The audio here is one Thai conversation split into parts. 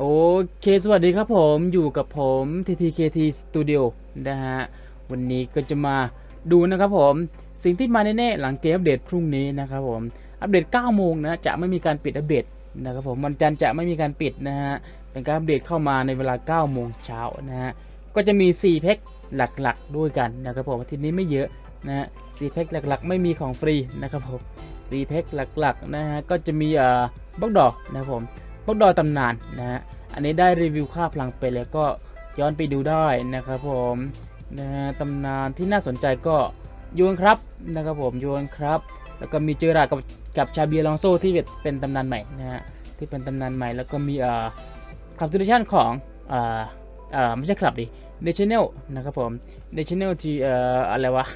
โอเค สวัสดีครับผมอยู่กับผม TTKT Studio นะฮะ วันนี้ก็จะมาดูนะครับผม สิ่งที่มาแน่ๆหลังเกมอัปเดตพรุ่งนี้นะครับผม อัปเดต 9 โมงนะ จะไม่มีการปิดอัปเดตนะครับผม วันจันทร์จะไม่มีการปิดนะฮะ เป็นการอัปเดตเข้ามาในเวลา 9 โมงเช้านะฮะ ก็จะมี 4 แพ็คหลักๆ ด้วยกันนะครับผมอาทิตย์นี้ไม่เยอะนะฮะ4แพ็คหลักๆ ไม่มีของฟรีนะครับผม4แพ็คหลักๆนะฮะ ก็จะมีเอ่อบล็อกดอกนะครับผม พกดอยตำนานนะฮะอันนี้ได้รีวิวค่าพลังไปแล้วก็ย้อนไปดูได้นะครับผมนะฮะตำนานที่น่าสนใจก็โยนครับนะครับผมโยนครับ แล้วก็มีเจอราร์ดกับกับชาเบียลองโซที่เป็นตำนานใหม่นะฮะที่เป็นตำนานใหม่แล้วก็มีเอ่อคลับทูดิชั่นของเอ่อเอ่อไม่ใช่คลับดิเนชั่นแนลนะครับผมเนชั่นแนลจีเอ่ออะไรวะ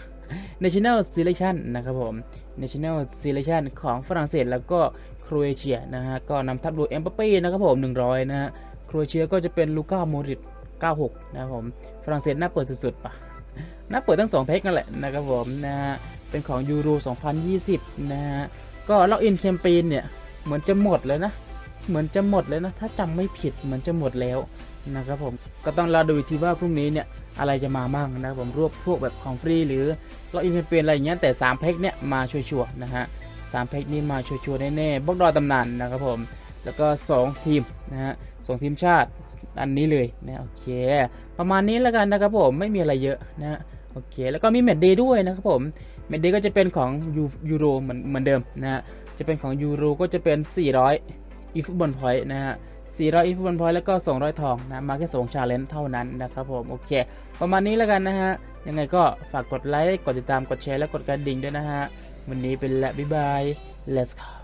National Selection นะครับผม National Selection ของฝรั่งเศสแล้วก็โครเอเชียนะฮะก็นำทัพโดยเอ็มบัปเป้นะครับผม 100 นะฮะโครเอเชียก็จะเป็นลูก้าโมริต96 นะครับผมฝรั่งเศสน่าเปิดสุดๆปะน่าเปิดทั้ง 2 เพกนั่นแหละนะครับผมนะฮะเป็นของยูโร 2020 นะฮะก็ล็อกอินแคมเปญเนี่ยเหมือนจะหมดแล้วนะเหมือนจะหมดเลยนะถ้าจำไม่ผิดเหมือนจะหมดแล้วนะครับผมก็ต้องรอดูทีว่าพรุ่งนี้เนี่ย อะไรจะมามั่งนะครับผมรวบพวกแบบของฟรีหรือล็อกอินแคมเปญอะไรอย่างเงี้ยแต่3แพ็คเนี่ยมาชัวร์ๆนะฮะสามแพ็คนี้มาชัวร์ๆแน่ๆบล็อกดอยตำนานนะครับผมแล้วก็ 2 ทีมนะฮะสองทีมชาติอันนี้เลยนะโอเค ประมาณนี้แล้วกันนะครับผมไม่มีอะไรเยอะนะโอเค แล้วก็มีแมตช์เดย์ด้วยนะครับผมแมตช์เดย์ก็จะเป็นของยูยูโรเหมือนเหมือนเดิมนะฮะจะเป็นของยูโรก็จะเป็น 400อีฟุตบอลพอยต์นะฮะ 400อีฟุตบอลพอยต์แล้วก็ 200 ทองนะมาแค่2ชาเลนจ์เท่านั้นนะครับผมโอเค ประมาณนี้แล้วกันนะฮะ ยังไงก็ฝากกดไลค์ กดติดตามกดแชร์และกดกระดิ่งด้วยนะฮะ วันนี้เป็นและบ๊ายบาย let's go